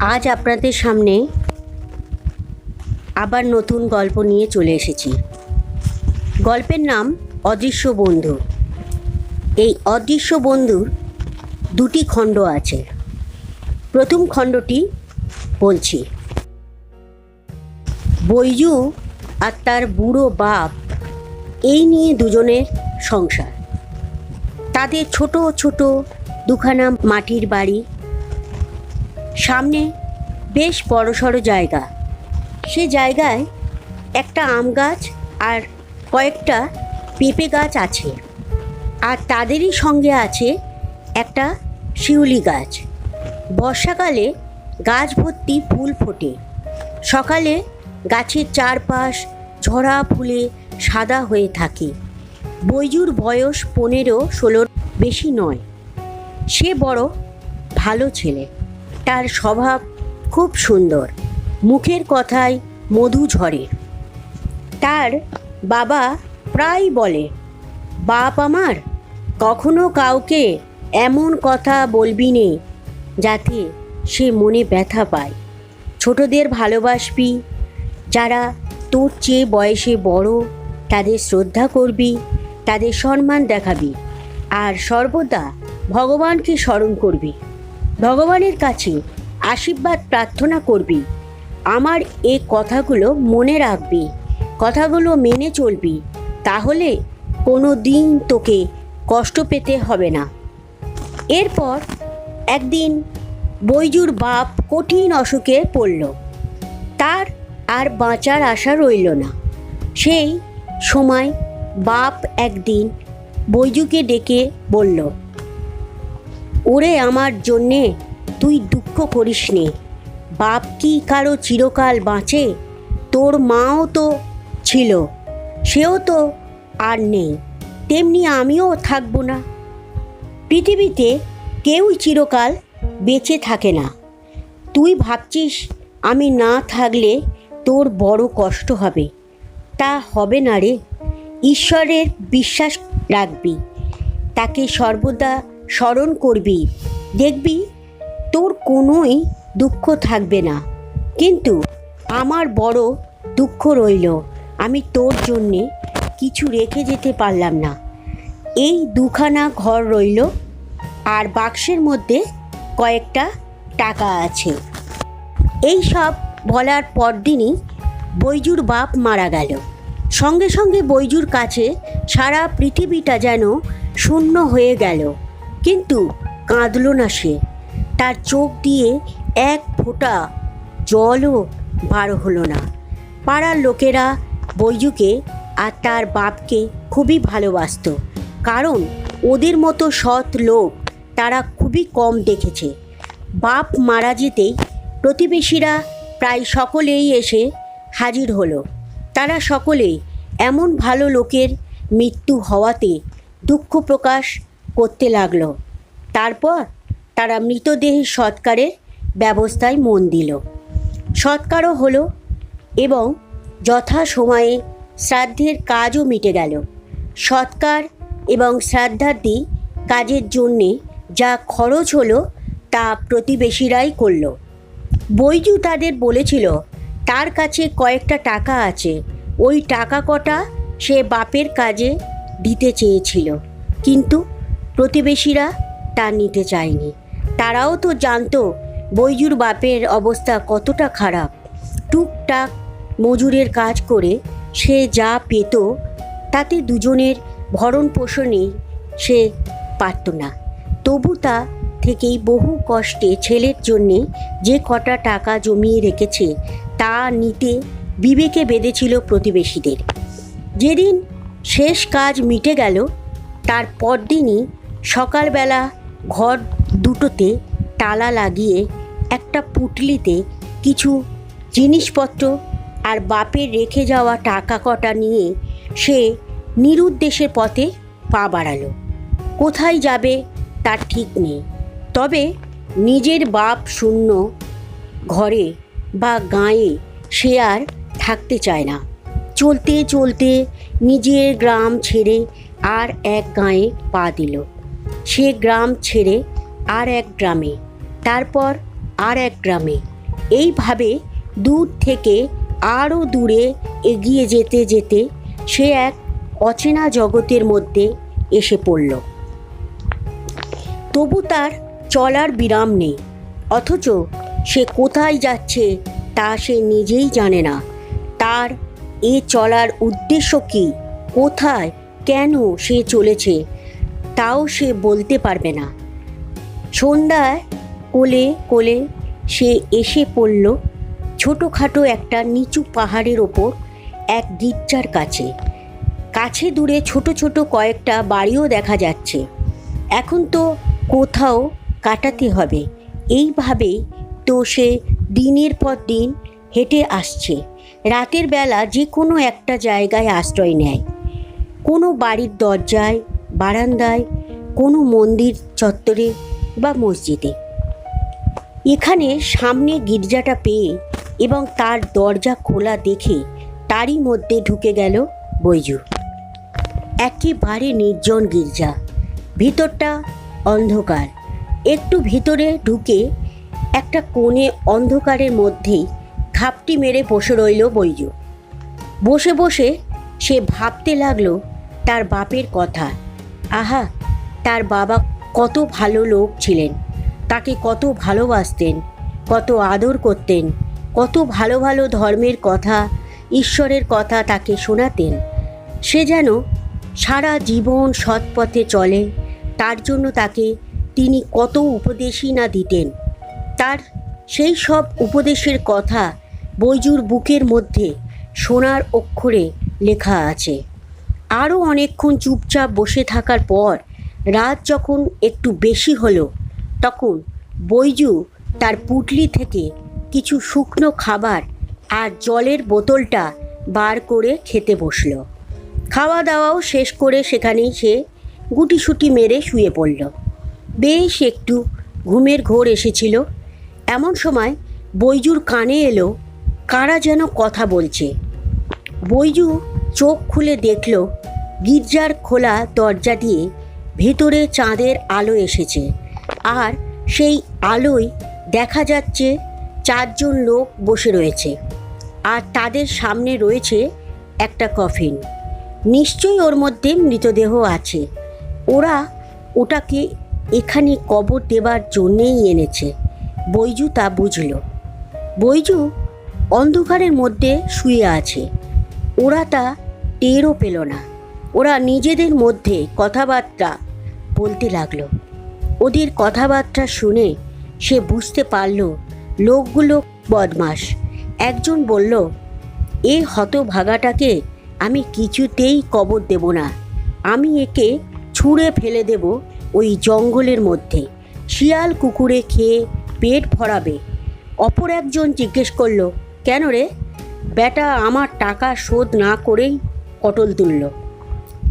আজ আপনাদের সামনে আবার নতুন গল্প নিয়ে চলে এসেছি। গল্পের নাম অদৃশ্য বন্ধু। এই অদৃশ্য বন্ধুর দুটি খণ্ড আছে। প্রথম খণ্ডটি বলছি, বৈজু আর তার বুড়ো বাপ এই নিয়ে দুজনের সংসার। তাদের ছোট ছোট দুখানা মাটির বাড়ি সামনে বেশ বড়সড় জায়গা। সে জায়গায় একটা আম গাছ আর কয়েকটা পেঁপে গাছ আছে। আর তাদেরই সঙ্গে আছে একটা শিউলি গাছ। বর্ষাকালে গাছ ভর্তি ফুল ফোটে। সকালে গাছের চারপাশ ঝরা ফুলে সাদা হয়ে থাকে। বৈজুর বয়স পনেরো, ষোলোর বেশি নয়। সে বড় ভালো ছেলে। তার স্বভাব খুব সুন্দর। মুখের কথায় মধু ঝরে তার বাবা প্রায় বলে, বাপ আমার, কখনো কাউকে এমন কথা বলবি নে যাতে সে মনে ব্যথা পায়। ছোটদের ভালোবাসবি, যারা তোর চেয়ে বয়সে বড়, তাদের শ্রদ্ধা করবি, তাদের সম্মান দেখাবি, আর সর্বদা ভগবানকে স্মরণ করবি। ভগবানের কাছে আশীর্বাদ প্রার্থনা করবি। আমার এ কথাগুলো মনে রাখবি, কথাগুলো মেনে চলবি, তাহলে কোনো দিন তোকে কষ্ট পেতে হবে না। এরপর একদিন বৈজুর বাপ কঠিন অসুখে পড়ল। তার আর বাঁচার আশা রইল না। সেই সময় বাপ একদিন বৈজুকে ডেকে বলল ওরে আমার জন্যে, তুই দুঃখ করিস নে। বাপ কি কারও চিরকাল বাঁচে? তোর মাও তো ছিল, সেও তো আর নেই। তেমনি আমিও থাকব না। পৃথিবীতে কেউই চিরকাল বেঁচে থাকে না। তুই ভাবছিস আমি না থাকলে তোর বড় কষ্ট হবে। তা হবে না রে। ঈশ্বরের বিশ্বাস রাখবি। তাকে সর্বদা স্মরণ করবি। দেখবি, তোর কোনোই দুঃখ থাকবে না। কিন্তু আমার বড় দুঃখ রইল, আমি তোর জন্যে কিছু রেখে যেতে পারলাম না। এই দুখানা ঘর রইল, আর বাক্সের মধ্যে কয়েকটা টাকা আছে। এই সব বলার পরদিনই বৈজুর বাপ মারা গেল। সঙ্গে সঙ্গে বৈজুর কাছে সারা পৃথিবীটা যেন শূন্য হয়ে গেল। কিন্তু কাঁদল না সে। তার চোখ দিয়ে এক ফোঁটা জলও বার হলো না। পাড়ার লোকেরা বৈজুকে আর তার বাপকে খুবই ভালোবাসতো, কারণ ওদের মতো সৎ লোক তারা খুবই কম দেখেছে। বাপ মারা যেতেই প্রতিবেশীরা প্রায় সকলেই এসে হাজির হলো। তারা সকলেই এমন ভালো লোকের মৃত্যু হওয়াতে দুঃখ প্রকাশ করতে লাগল। তারপর তারা মৃতদেহের সৎকারের ব্যবস্থায় মন দিল। সৎকারও হলো এবং যথা সময়ে শ্রাদ্ধের কাজও মিটে গেল। সৎকার এবং শ্রাদ্ধাদি কাজের জন্যে যা খরচ হলো তা প্রতিবেশীরাই করল। বৈজু তাদের বলেছিল, তার কাছে কয়েকটা টাকা আছে। ওই টাকা কটা সে বাপের কাজে দিতে চেয়েছিল। কিন্তু প্রতিবেশীরা তা নিতে চায়নি। তারাও তো জানতো বৈজুর বাপের অবস্থা কতটা খারাপ। টুকটাক মজুরের কাজ করে সে যা পেত, তাতে দুজনের ভরণ পোষণেই সে পারত না। তবু তা থেকেই বহু কষ্টে ছেলের জন্যে যে কটা টাকা জমিয়ে রেখেছে, তা নিতে বিবেকে বেঁধেছিল প্রতিবেশীদের। যেদিন শেষ কাজ মিটে গেল, তার পরদিনই সকালবেলা ঘর দুটোতে তালা লাগিয়ে একটা পুটলিতে কিছু জিনিসপত্র আর বাপের রেখে যাওয়া টাকা কটা নিয়ে সে নিরুদ্দেশের পথে পা বাড়ালো। কোথায় যাবে তার ঠিক নেই। তবে নিজের বাপ শূন্য ঘরে বা গাঁয়ে সে আর থাকতে চায় না। চলতে চলতে নিজের গ্রাম ছেড়ে আর এক গাঁয়ে পা দিল। সে গ্রাম ছেড়ে আর এক গ্রামে, তারপর আর এক গ্রামে। এইভাবে দূর থেকে আরও দূরে এগিয়ে যেতে যেতে সে এক অচেনা জগতের মধ্যে এসে পড়ল। তবু তার চলার বিরাম নেই, অথচ সে কোথায় যাচ্ছে তা সে নিজেই জানে না। তার এ চলার উদ্দেশ্য কি? কোথায় কেন সে চলেছে? তাও সে বলতে পারবে না। সন্ধ্যায় কোলে কোলে সে এসে পড়ল ছোটোখাটো একটা নিচু পাহাড়ের ওপর এক গির্জার কাছে। কাছে দূরে ছোট ছোট কয়েকটা বাড়িও দেখা যাচ্ছে। এখন তো কোথাও কাটাতে হবে। এইভাবেই তো সে দিনের পর দিন হেঁটে আসছে। রাতের বেলা যে কোনো একটা জায়গায় আশ্রয় নেয়। কোনো বাড়ির দরজায় বারান্দায় কোনো মন্দির, চত্বরে বা মসজিদে। এখানে সামনে গির্জাটা পেয়ে এবং তার দরজা খোলা দেখে তারই মধ্যে ঢুকে গেল বৈজু। একেবারে নির্জন গির্জা। ভিতরটা অন্ধকার। একটু ভিতরে ঢুকে একটা কোণে অন্ধকারের মধ্যেই ঘাপটি মেরে বসে রইল বৈজু। বসে বসে সে ভাবতে লাগল, তার বাপের কথা। আহা, তার বাবা কত ভালো লোক ছিলেন। তাকে কত ভালোবাসতেন, কত আদর করতেন, কত ভালো ভালো ধর্মের কথা, ঈশ্বরের কথা তাকে শোনাতেন। সে যেন সারা জীবন সৎ পথে চলে, তার জন্য তাকে তিনি কত উপদেশই না দিতেন। তার সেই সব উপদেশের কথা বৈজুর বুকের মধ্যে সোনার অক্ষরে লেখা আছে। আরও অনেকক্ষণ চুপচাপ বসে থাকার পর রাত যখন একটু বেশি হলো, তখন বৈজু তার পুটলি থেকে কিছু শুকনো খাবার আর জলের বোতলটা বার করে খেতে বসল। খাওয়া দাওয়াও শেষ করে সেখানেই সে গুটিসুটি মেরে শুয়ে পড়ল। বেশ একটু ঘুমের ঘোর এসেছিল। এমন সময় বৈজুর কানে এলো, কারা যেন কথা বলছে? বৈজু চোখ খুলে দেখল, গির্জার খোলা দরজা দিয়ে ভেতরে চাঁদের আলো এসেছে। আর সেই আলোয় দেখা যাচ্ছে চারজন লোক বসে রয়েছে। আর তাদের সামনে রয়েছে একটা কফিন। নিশ্চয়ই ওর মধ্যে মৃতদেহ আছে। ওরা ওটাকে এখানে কবর দেবার জন্যেই এনেছে। বৈজু তা বুঝল। বৈজু অন্ধকারের মধ্যে শুয়ে আছে। ওরা তা টেরও পেল না। ওরা নিজেদের মধ্যে কথাবার্তা বলতে লাগল। ওদের কথাবার্তা শুনে সে বুঝতে পারল, লোকগুলো বদমাস একজন বলল, এ হতভাগাটাকে আমি কিছুতেই কবর দেব না। আমি একে ছুঁড়ে ফেলে দেব ওই জঙ্গলের মধ্যে। শিয়াল কুকুরে খেয়ে পেট ভরাবে। অপর একজন জিজ্ঞেস করল, কেন রে? বেটা আমার টাকা শোধ না করেই পটল তুলল।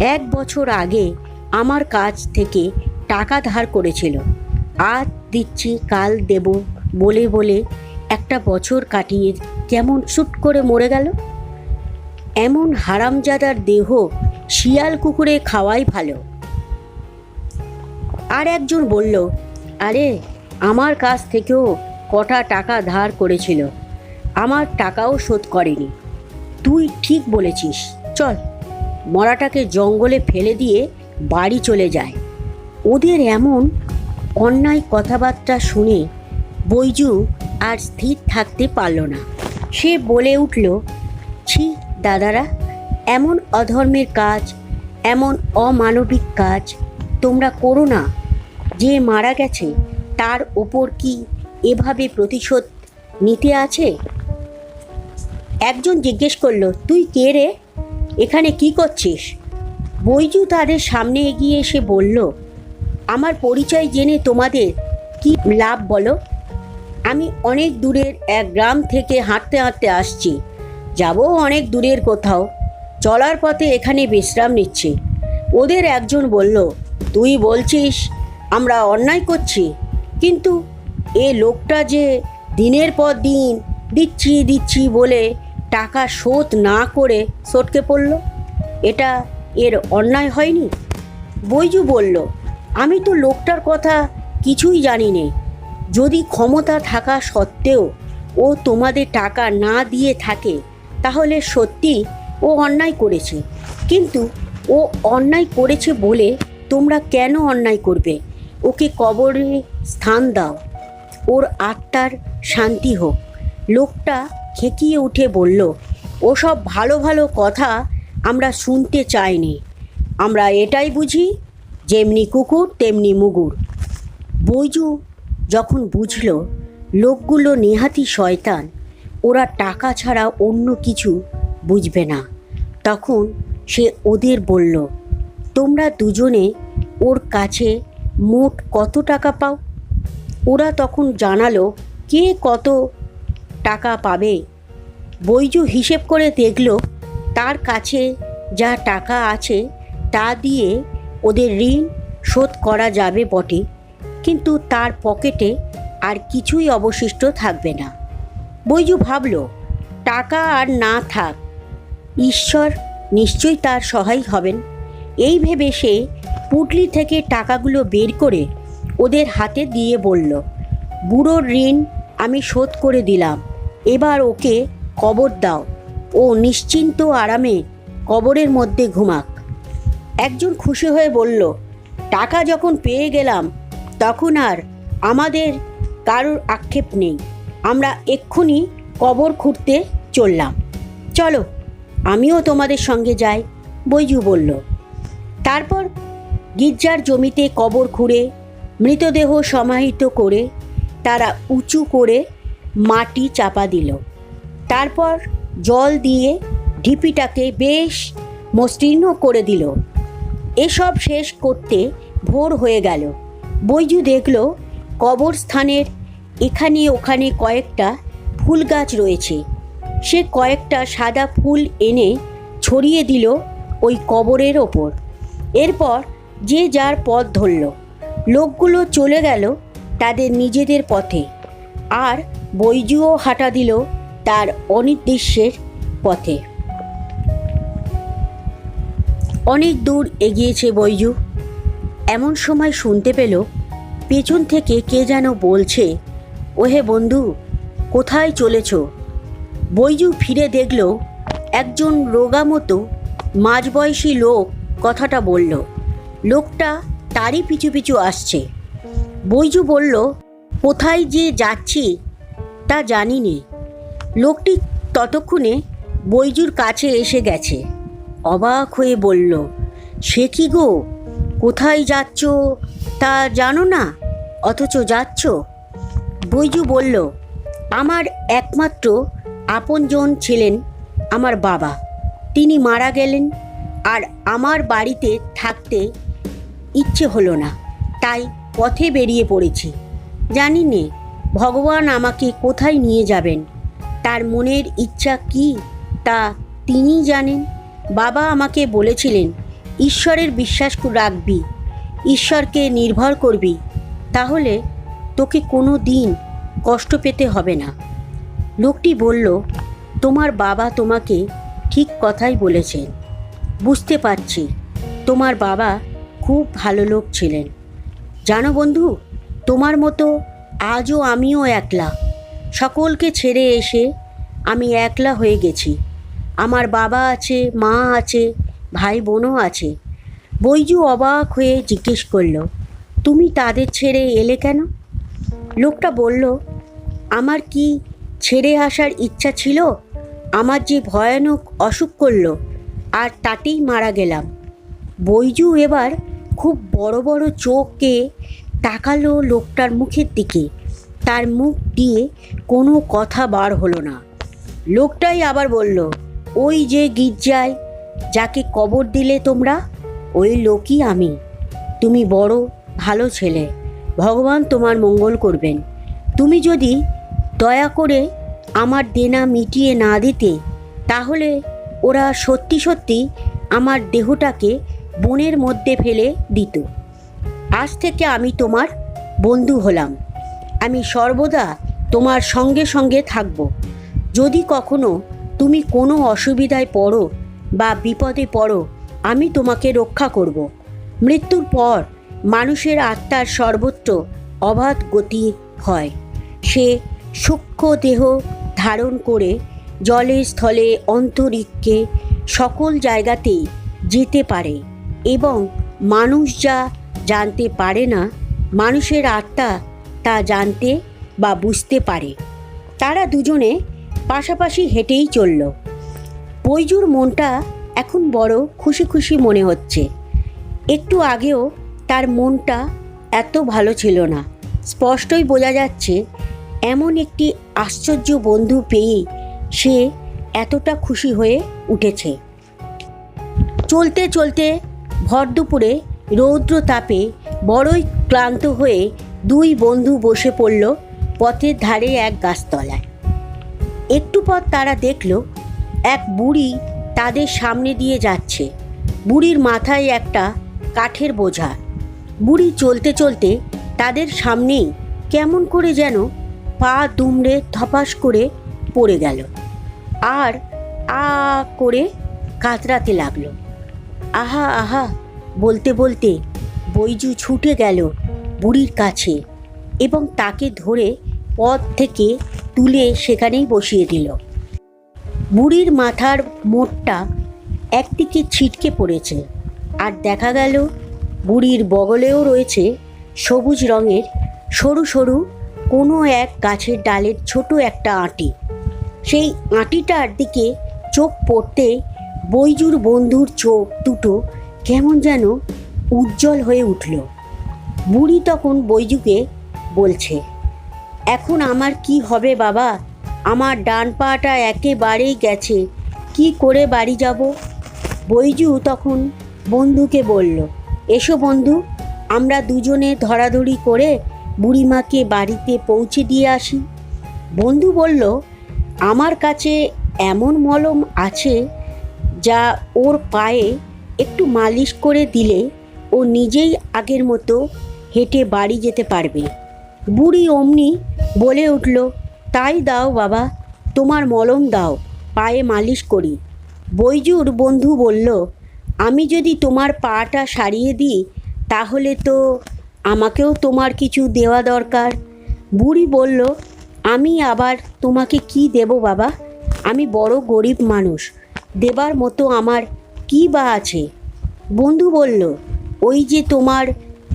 এক বছর আগে আমার কাছ থেকে টাকা ধার করেছিল। আজ দিচ্ছি, কাল দেব বলে বলে একটা বছর কাটিয়ে কেমন শুট করে মরে গেল। এমন হারামজাদার দেহ শিয়াল কুকুরে খাওয়াই ভালো। আর একজন বলল, আরে, আমার কাছ থেকেও কটা টাকা ধার করেছিল। আমার টাকাও শোধ করেনি। তুই ঠিক বলেছিস। চল। মরাটাকে জঙ্গলে ফেলে দিয়ে বাড়ি চলে যায়। ওদের এমন অন্যায় কথাবার্তা শুনে বৈজু আর স্থির থাকতে পারল না। সে বলে উঠল, ছি, দাদারা, এমন অধর্মের কাজ, এমন অমানবিক কাজ তোমরা করো না। যে মারা গেছে তার ওপর কি এভাবে প্রতিশোধ নিতে আছে? একজন জিজ্ঞেস করল, তুই কে রে? এখানে কি করছিস? বৈজু তাদের সামনে এগিয়ে এসে বলল, আমার পরিচয় জেনে তোমাদের কি লাভ বলো? আমি অনেক দূরের এক গ্রাম থেকে হাঁটতে হাঁটতে আসছি। যাব অনেক দূরের কোথাও। চলার পথে এখানে বিশ্রাম নিচ্ছি। ওদের একজন বলল, তুই বলছিস, আমরা অন্যায় করছি, কিন্তু এ লোকটা যে দিনের পর দিন দিচ্ছি দিচ্ছি বলে টাকা শোধ না করে সটকে পড়ল। এটা এর অন্যায় হয়নি? বৈজু বলল, আমি তো লোকটার কথা কিছুই জানি নে। যদি ক্ষমতা থাকা সত্ত্বেও ও তোমাদের টাকা না দিয়ে থাকে, তাহলে সত্যি ও অন্যায় করেছে। কিন্তু ও অন্যায় করেছে বলে তোমরা কেন অন্যায় করবে? ওকে কবরে স্থান দাও। ওর আত্মার শান্তি হোক। লোকটা খেকিয়ে উঠে বলল, ওসব ভালো ভালো কথা আমরা শুনতে চাইনি। আমরা এটাই বুঝি, যেমনি কুকুর, তেমনি মুগুর। বৈজু যখন বুঝল লোকগুলো নেহাতি শয়তান, ওরা টাকা ছাড়া অন্য কিছু বুঝবে না, তখন সে ওদের বলল, তোমরা দুজনে ওর কাছে মোট কত টাকা পাও? ওরা তখন জানালো, কে কত টাকা পাবে। বৈজু হিসেব করে দেখল, তার কাছে যা টাকা আছে তা দিয়ে ওদের ঋণ শোধ করা যাবে বটে, কিন্তু তার পকেটে আর কিছুই অবশিষ্ট থাকবে না। বৈজু ভাবল, টাকা আর না থাক, ঈশ্বর নিশ্চয়ই তার সহায় হবেন। এই ভেবে সে পুটলি থেকে টাকাগুলো বের করে ওদের হাতে দিয়ে বলল, বুড়োর ঋণ আমি শোধ করে দিলাম। এবার ওকে কবর দাও। ও নিশ্চিন্ত আরামে কবরের মধ্যে ঘুমাক। একজন খুশি হয়ে বলল, টাকা যখন পেয়ে গেলাম, তখন আর আমাদের কারোর আক্ষেপ নেই। আমরা এক্ষুনি কবর খুঁড়তে চললাম। চলো, আমিও তোমাদের সঙ্গে যাই, বৈজু বলল। তারপর গির্জার জমিতে কবর খুঁড়ে, মৃতদেহ সমাহিত করে, তারা উঁচু করে মাটি চাপা দিল। তারপর জল দিয়ে ঢিপিটাকে বেশ মসৃণ করে দিল। এসব শেষ করতে ভোর হয়ে গেল। বৈজু দেখল কবরস্থানের এখানে ওখানে কয়েকটা ফুল গাছ রয়েছে। সে কয়েকটা সাদা ফুল এনে ছড়িয়ে দিল ওই কবরের ওপর। এরপর যে যার পথ ধরল। লোকগুলো চলে গেল তাদের নিজেদের পথে। আর বৈজুও হাঁটা দিল তার অনির্দিষ্টের পথে। অনেক দূর এগিয়েছে বৈজু। এমন সময় শুনতে পেল, পেছন থেকে কে যেন বলছে, ওহে বন্ধু, কোথায় চলেছ? বৈজু ফিরে দেখল, একজন রোগা মতো মাঝবয়সী লোক কথাটা বলল। লোকটা তারই পিছু পিছু আসছে। বৈজু বলল, কোথায় যে যাচ্ছি তা জানি নে লোকটি ততক্ষণে বৈজুর কাছে এসে গেছে। অবাক হয়ে বলল, সে কি গো? কোথায় যাচ্ছ? তা জানো না? অথচ যাচ্ছ? বৈজু বলল, আমার একমাত্র আপনজন ছিলেন আমার বাবা। তিনি মারা গেলেন আর আমার বাড়িতে থাকতে ইচ্ছে হলো না। তাই পথে বেরিয়ে পড়েছি। জানি নে ভগবান আমাকে কোথায় নিয়ে যাবেন? তার মনের ইচ্ছা কি? তা তিনিই জানেন। বাবা আমাকে বলেছিলেন, ঈশ্বরের বিশ্বাস রাখবি, ঈশ্বরকে নির্ভর করবি। তাহলে তোকে কোনো দিন কষ্ট পেতে হবে না। লোকটি বলল, তোমার বাবা তোমাকে ঠিক কথাই বলেছেন। বুঝতে পারছি, তোমার বাবা খুব ভালো লোক ছিলেন। জানো বন্ধু, তোমার মতো আজও আমিও একলা। সকলকে ছেড়ে এসে আমি একলা হয়ে গেছি। আমার বাবা আছে, মা আছে ভাই বোনও আছে। বৈজু অবাক হয়ে জিজ্ঞেস করল, তুমি তাদের ছেড়ে এলে কেন? লোকটা বলল, আমার কি ছেড়ে আসার ইচ্ছা ছিল? আমার যে ভয়ানক অসুখ করল, আর তাতেই মারা গেলাম। বৈজু এবার খুব বড় বড় চোখকে তাকালো লোকটার মুখের দিকে। তার মুখ দিয়ে কোনো কথা বার হলো না। লোকটাই আবার বলল, ওই যে গির্জায় যাকে কবর দিলে তোমরা, ওই লোকই আমি। তুমি বড়, ভালো ছেলে। ভগবান তোমার মঙ্গল করবেন। তুমি যদি দয়া করে আমার দেনা মিটিয়ে না দিতে, তাহলে ওরা সত্যি সত্যি আমার দেহটাকে বনের মধ্যে ফেলে দিত। আজ থেকে আমি তোমার বন্ধু হলাম। আমি সর্বদা তোমার সঙ্গে সঙ্গে থাকব। যদি কখনো তুমি কোনো অসুবিধায় পড়ো বা বিপদে পড়ো, আমি তোমাকে রক্ষা করব। মৃত্যুর পর মানুষের আত্মার সর্বত্র অবাধ গতি হয়। সে সূক্ষ্ম দেহ ধারণ করে জলে স্থলে অন্তরিক্ষে সকল জায়গাতেই যেতে পারে এবং মানুষ যা জানতে পারে না, মানুষের আত্মা তা জানতে বা বুঝতে পারে। তারা দুজনে পাশাপাশি হেঁটেই চলল। বৈজুর মনটা এখন বড় খুশি খুশি মনে হচ্ছে। একটু আগেও তার মনটা এত ভালো ছিল না। স্পষ্টই বোঝা যাচ্ছে, এমন একটি আশ্চর্য বন্ধু পেয়েই সে এতটা খুশি হয়ে উঠেছে। চলতে চলতে ভর দুপুরে রৌদ্র তাপে বড়ই ক্লান্ত হয়ে দুই বন্ধু বসে পড়ল পথের ধারে এক গাছতলায়। একটু পর তারা দেখল, এক বুড়ি তাদের সামনে দিয়ে যাচ্ছে। বুড়ির মাথায় একটা কাঠের বোঝা। বুড়ি চলতে চলতে তাদের সামনেই কেমন করে যেন পা দুমড়ে ধপাস করে পড়ে গেল আর আ করে কাতরাতে লাগল। আহা আহা বলতে বলতে বৈজু ছুটে গেল বুড়ির কাছে এবং তাকে ধরে পথ থেকে তুলে সেখানেই বসিয়ে দিল। বুড়ির মাথার মোটটা একদিকে ছিটকে পড়েছে আর দেখা গেল বুড়ির বগলেও রয়েছে সবুজ রঙের সরু সরু কোনো এক গাছের ডালের ছোট একটা আঁটি। সেই আঁটিটার দিকে চোখ পড়তে বৈজুর বন্ধুর চোখ দুটো কেমন যেন উজ্জ্বল হয়ে উঠল। বুড়ি তখন বৈজুকে বলছে, এখন আমার কি হবে বাবা? আমার ডান পাটা একেবারেই গেছে। কি করে বাড়ি যাব? বৈজু তখন বন্ধুকে বলল, এসো বন্ধু, আমরা দুজনে ধরাধরি করে বুড়িমাকে বাড়িতে পৌঁছে দিয়ে আসি। বন্ধু বলল, আমার কাছে এমন মলম আছে যা ওর পায়ে একটু মালিশ করে দিলে ও নিজেই আগের মতো হেঁটে বাড়ি যেতে পারবে। বুড়ি অমনি বলে উঠল, তাই দাও বাবা, তোমার মলম দাও, পায়ে মালিশ করি। বৈজুর বন্ধু বলল, আমি যদি তোমার পাটা সারিয়ে দিই, তাহলে তো আমাকেও তোমার কিছু দেওয়া দরকার। বুড়ি বলল, আমি আবার তোমাকে কি দেব বাবা? আমি বড় গরিব মানুষ, দেবার মতো আমার কি বা আছে? বন্ধু বলল, ওই যে তোমার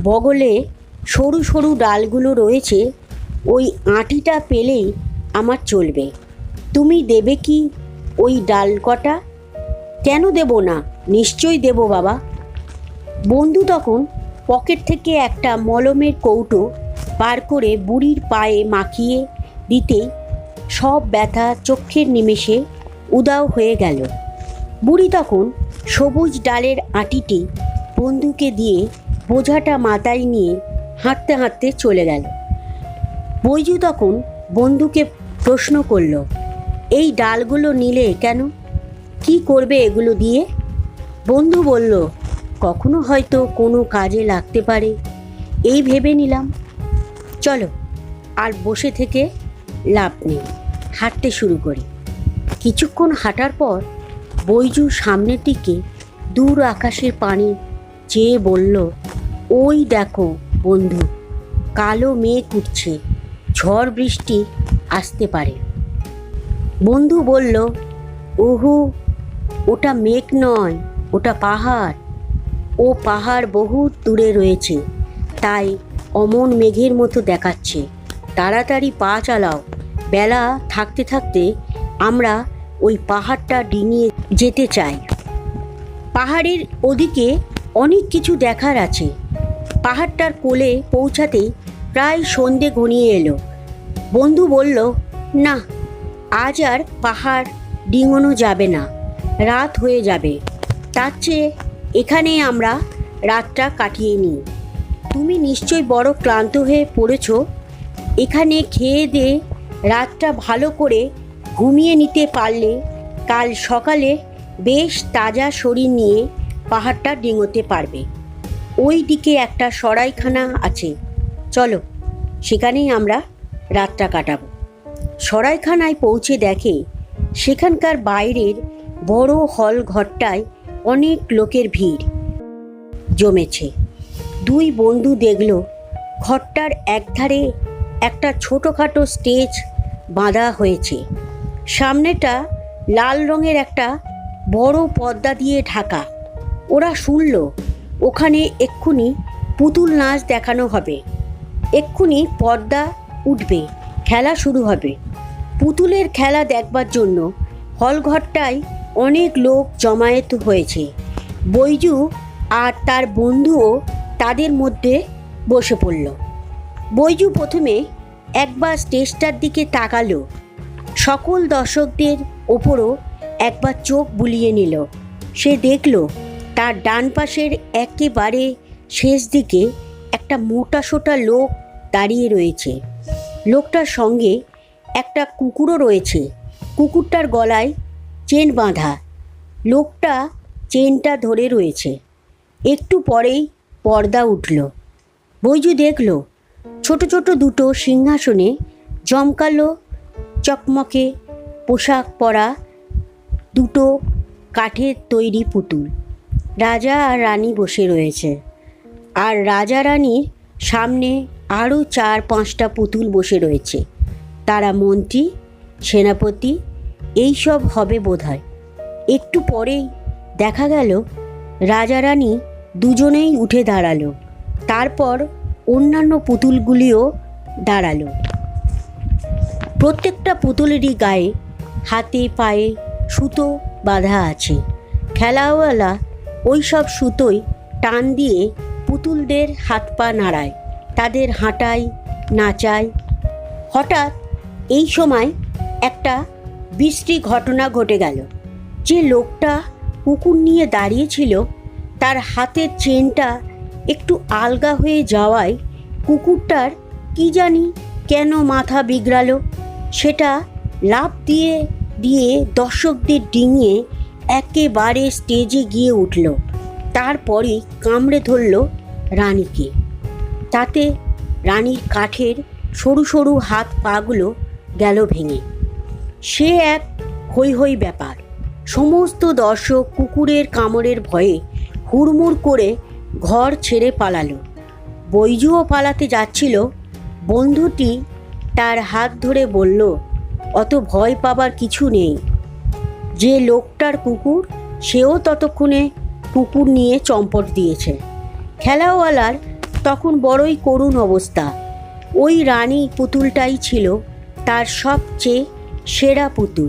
বগলে সরু সরু ডালগুলো রয়েছে, ওই আঁটিটা পেলেই আমার চলবে। তুমি দেবে কি ওই ডাল কটা? কেন দেব না? নিশ্চয়ই দেব বাবা। বন্ধু তখন পকেট থেকে একটা মলমের কৌটো বার করে বুড়ির পায়ে মাখিয়ে দিতেই সব ব্যথা চক্ষের নিমেষে উদাও হয়ে গেল। বুড়ি তখন সবুজ ডালের আঁটিটি বন্ধুকে দিয়ে বোঝাটা মাথায় নিয়ে হাঁটতে হাঁটতে চলে গেল। বৈজু তখন বন্ধুকে প্রশ্ন করল, এই ডালগুলো নিলে কেন? কি করবে এগুলো দিয়ে? বন্ধু বলল, কখনো হয়তো কোনো কাজে লাগতে পারে। এই ভেবে নিলাম। চলো, আর বসে থেকে লাভ নেই। হাঁটতে শুরু করি। কিছুক্ষণ হাঁটার পর বৈজু সামনের দিকে দূর আকাশের পানি চেয়ে বলল, ওই দেখো বন্ধু, কালো মেঘ উঠছে, ঝড় বৃষ্টি আসতে পারে। বন্ধু বলল, ওহু, ওটা মেঘ নয়, ওটা পাহাড়। ও পাহাড় বহু দূরে রয়েছে, তাই অমন মেঘের মতো দেখাচ্ছে। তাড়াতাড়ি পা চালাও, বেলা থাকতে থাকতে আমরা ওই পাহাড়টা ডিঙিয়ে যেতে চাই পাহাড়ের ওদিকে অনেক কিছু দেখার আছে। পাহাড়টার কোলে পৌঁছাতেই প্রায় সন্ধে ঘনিয়ে এলো। বন্ধু বলল, না, আজ আর পাহাড় ডিঙোনো যাবে না, রাত হয়ে যাবে। তার চেয়ে এখানেই আমরা রাতটা কাটিয়ে নিই। তুমি নিশ্চয়ই বড় ক্লান্ত হয়ে পড়েছ। এখানে খেয়ে দিয়ে রাতটা ভালো করে ঘুমিয়ে নিতে পারলে কাল সকালে বেশ তাজা শরীর নিয়ে পাহাড়টা ডিঙোতে পারবে। ওই দিকে একটা সরাইখানা আছে। চলো, সেখানেই আমরা রাতটা কাটাবো। সরাইখানায় পৌঁছে দেখে সেখানকার বাইরের বড় হল ঘরটায় অনেক লোকের ভিড় জমেছে। দুই বন্ধু দেখল ঘরটার একধারে একটা ছোটোখাটো স্টেজ বাঁধা হয়েছে। সামনেটা লাল রঙের একটা বড় পর্দা দিয়ে ঢাকা। ওরা শুনল, ওখানে এক্ষুনি পুতুল নাচ দেখানো হবে। এক্ষুনি পর্দা উঠবে, খেলা শুরু হবে। পুতুলের খেলা দেখবার জন্য হলঘরটায় অনেক লোক জমায়েত হয়েছে। বৈজু আর তার বন্ধুও তাদের মধ্যে বসে পড়ল। বৈজু প্রথমে একবার স্টেজটার দিকে তাকালো। সকল দর্শকদের ওপরও একবার চোখ বুলিয়ে নিল। সে দেখল, তার ডান পাশের একেবারে শেষ দিকে একটা মোটা সোটা লোক দাঁড়িয়ে রয়েছে। লোকটার সঙ্গে একটা কুকুরও রয়েছে। কুকুরটার গলায় চেন বাঁধা। লোকটা চেনটা ধরে রয়েছে। একটু পরেই পর্দা উঠল। বৈজু দেখল, ছোট ছোট দুটো সিংহাসনে জমকালো চকমকে পোশাক পরা দুটো কাঠের তৈরি পুতুল। রাজা আর রানী বসে রয়েছে। আর রাজা রানীর সামনে আরও চার পাঁচটা পুতুল বসে রয়েছে। তারা মন্ত্রী, সেনাপতি, এইসব হবে বোধহয়। একটু পরেই দেখা গেল, রাজা রানী দুজনেই উঠে দাঁড়াল। তারপর অন্যান্য পুতুলগুলিও দাঁড়াল। প্রত্যেকটা পুতুলেরই গায়ে হাতে, পায়ে সুতো বাঁধা আছে। খেলাওয়ালা ওই সব সুতোয় টান দিয়ে পুতুলদের হাত পা নাড়ায়, তাদের হাঁটায়, নাচায়। হঠাৎ এই সময় একটা বৃষ্টি ঘটনা ঘটে গেল। যে লোকটা কুকুর নিয়ে দাঁড়িয়েছিল তার হাতের চেনটা একটু আলগা হয়ে যাওয়ায় কুকুরটার কি জানি কেন মাথা বিগড়ালো। সেটা লাফ দিয়ে দিয়ে দর্শকদের ডিঙিয়ে একেবারে স্টেজে গিয়ে উঠল। তারপরে কামড়ে ধরল রানীকে। তাতে রানীর কাঠের সরু সরু হাত পাগুলো গেল ভেঙে। সে এক হৈ হৈ ব্যাপার। সমস্ত দর্শক কুকুরের কামড়ের ভয়ে হুড়মুড় করে ঘর ছেড়ে পালালো। বৈজুও পালাতে যাচ্ছিল। বন্ধুটি তার হাত ধরে বলল, অত ভয় পাবার কিছু নেই। যে লোকটার কুকুর, সেও ততক্ষণে কুকুর নিয়ে চম্পট দিয়েছে। খেলাওয়ালার তখন বড়ই করুণ অবস্থা। ওই রানী পুতুলটাই ছিল তার সবচেয়ে সেরা পুতুল।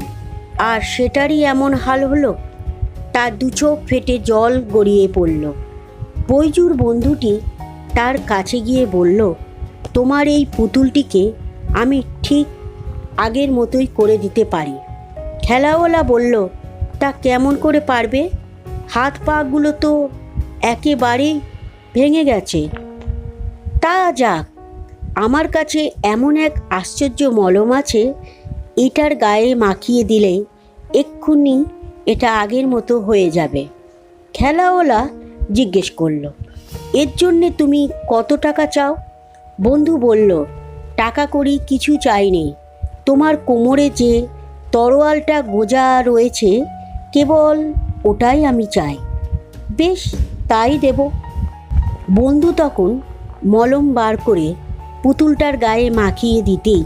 আর সেটারই এমন হাল হলো, তার দু চোখ ফেটে জল গড়িয়ে পড়ল। বৈজুর বন্ধুটি তার কাছে গিয়ে বলল, তোমার এই পুতুলটিকে আমি ঠিক আগের মতোই করে দিতে পারি। খেলাওয়ালা বলল, তা কেমন করে পারবে? হাত পাগুলো তো একেবারেই ভেঙে গেছে। তা যাক, আমার কাছে এমন এক আশ্চর্য মলম আছে, এটার গায়ে মাখিয়ে দিলেই এক্ষুনি এটা আগের মতো হয়ে যাবে। খেলাওয়ালা জিজ্ঞেস করল, এর জন্যে তুমি কত টাকা চাও? বন্ধু বলল টাকা করি কিছু চাইনি। তোমার কোমরে যে তরোয়ালটা গোজা রয়েছে, কেবল ওটাই আমি চাই। বেশ, তাই দেব। বন্ধু তখন মলম বার করে পুতুলটার গায়ে মাখিয়ে দিতেই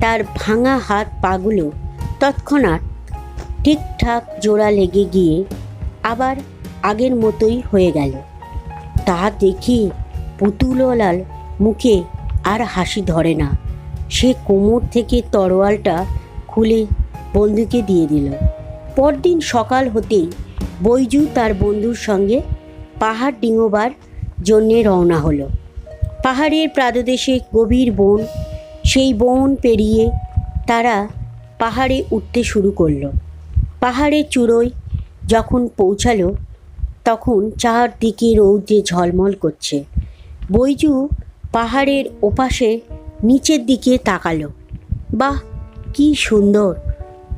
তার ভাঙা হাত পাগুলো তৎক্ষণাৎ ঠিকঠাক জোড়া লেগে গিয়ে আবার আগের মতোই হয়ে গেল। তা দেখি পুতুলওয়ালার মুখে আর হাসি ধরে না। সে কোমর থেকে তরোয়ালটা খুলে বন্ধুকে দিয়ে দিল। পরদিন সকাল হতেই বৈজু তার বন্ধুর সঙ্গে পাহাড় ডিঙোবার জন্যে রওনা হলো। পাহাড়ের প্রাদদেশে গভীর বন, সেই বন পেরিয়ে তারা পাহাড়ে উঠতে শুরু করল। পাহাড়ের চূড়োয় যখন পৌঁছালো, তখন চারদিকে রৌদ্রে ঝলমল করছে। বৈজু পাহাড়ের ওপাশে নিচের দিকে তাকালো। বাহ, কি সুন্দর।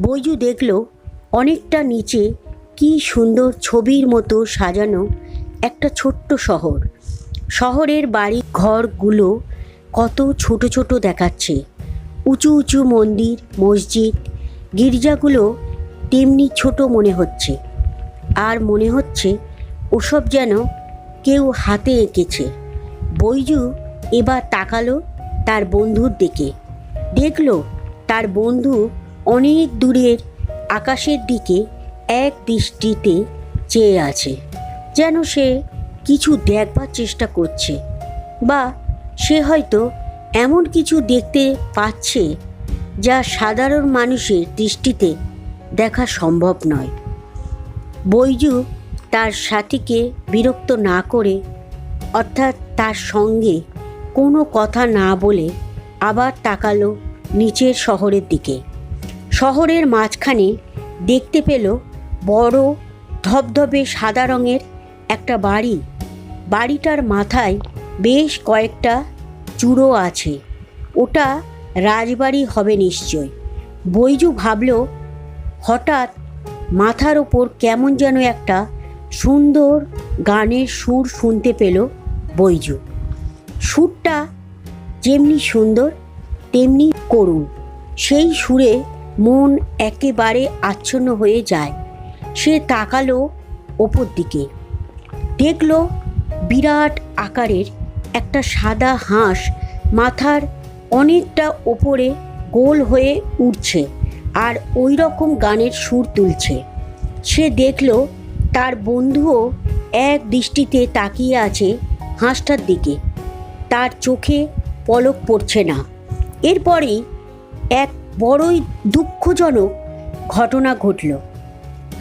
বৈজু দেখল, অনেকটা নিচে কি সুন্দর ছবির মতো সাজানো একটা ছোট্ট শহর। শহরের বাড়ি ঘরগুলো কত ছোট ছোট দেখাচ্ছে। উঁচু উঁচু মন্দির, মসজিদ, গির্জাগুলো তেমনি ছোট মনে হচ্ছে। আর মনে হচ্ছে ওসব যেন কেউ হাতে এঁকেছে। বৈজু এবার তাকালো তার বন্ধুর দিকে। দেখল তার বন্ধু অনেক দূরের আকাশের দিকে এক দৃষ্টিতে চেয়ে আছে, যেন সে কিছু দেখবার চেষ্টা করছে বা সে হয়তো এমন কিছু দেখতে পাচ্ছে যা সাধারণ মানুষের দৃষ্টিতে দেখা সম্ভব নয়। বৈজু তার সাথীকে বিরক্ত না করে অর্থাৎ তার সঙ্গে কোনো কথা না বলে আবার তাকালো নিচের শহরের দিকে। শহরের মাঝখানে দেখতে পেল বড়, ধবধবে সাদা রঙের একটা বাড়ি। বাড়িটার মাথায় বেশ কয়েকটা চূড়ো আছে। ওটা রাজবাড়ি হবে নিশ্চয়। বৈজু ভাবল, হঠাৎ মাথার ওপর কেমন যেন একটা সুন্দর গানের সুর শুনতে পেল বৈজু। সুরটা যেমনি সুন্দর, তেমনি করুণ। সেই সুরে মন একেবারে আচ্ছন্ন হয়ে যায়। সে তাকালো ওপর দিকে। দেখল বিরাট আকারের একটা সাদা হাঁস মাথার অনেকটা ওপরে গোল হয়ে উঠছে আর ওই রকম গানের সুর তুলছে। সে দেখল তার বন্ধুও এক দৃষ্টিতে তাকিয়ে আছে হাঁসটার দিকে। তার চোখে পলক পড়ছে না। এরপরেই এক বড়ই দুঃখজনক ঘটনা ঘটল।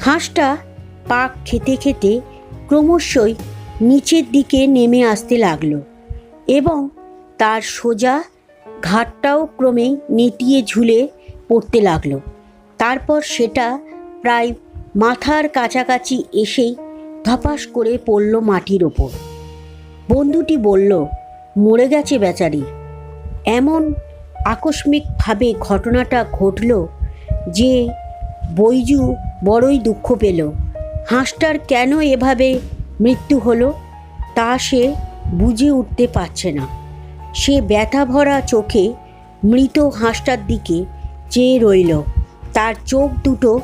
হাঁসটা পাক খেতে খেতে ক্রমশই নিচের দিকে নেমে আসতে লাগল এবং তার সোজা ঘাটটাও ক্রমেই নেতিয়ে ঝুলে পড়তে লাগল। তারপর সেটা প্রায় মাথার কাছাকাছি এসেই ধপাস করে পড়ল মাটির ওপর। বন্ধুটি বলল মরে গেছে বেচারি। এমন আকস্মিকভাবে ঘটনাটা ঘটল যে বৈজু বড়ই দুঃখ পেল। হাঁসটার কেন এভাবে মৃত্যু হলো তা সে বুঝে উঠতে পারছে না। সে ব্যথা ভরা চোখে মৃত হাঁসটার দিকে চেয়ে রইল। তার চোখ দুটো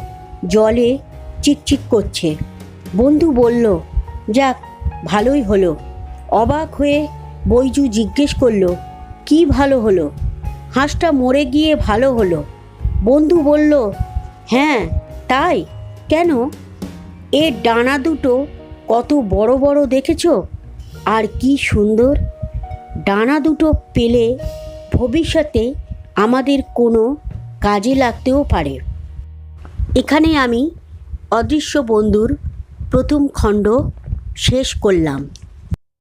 জলে চিকচিক করছে। বন্ধু বলল, যাক, ভালোই হলো। অবাক হয়ে বৈজু জিজ্ঞেস করল, কি ভালো হলো? হাঁসটা মরে গিয়ে ভালো হলো। বন্ধু বলল হ্যাঁ তাই। কেন? এর ডানা দুটো কত বড় বড় দেখেছ? আর কি সুন্দর। ডানা দুটো পেলে ভবিষ্যতে আমাদের কোনো কাজে লাগতেও পারে। এখানে আমি অদৃশ্য বন্ধুর প্রথম খণ্ড শেষ করলাম।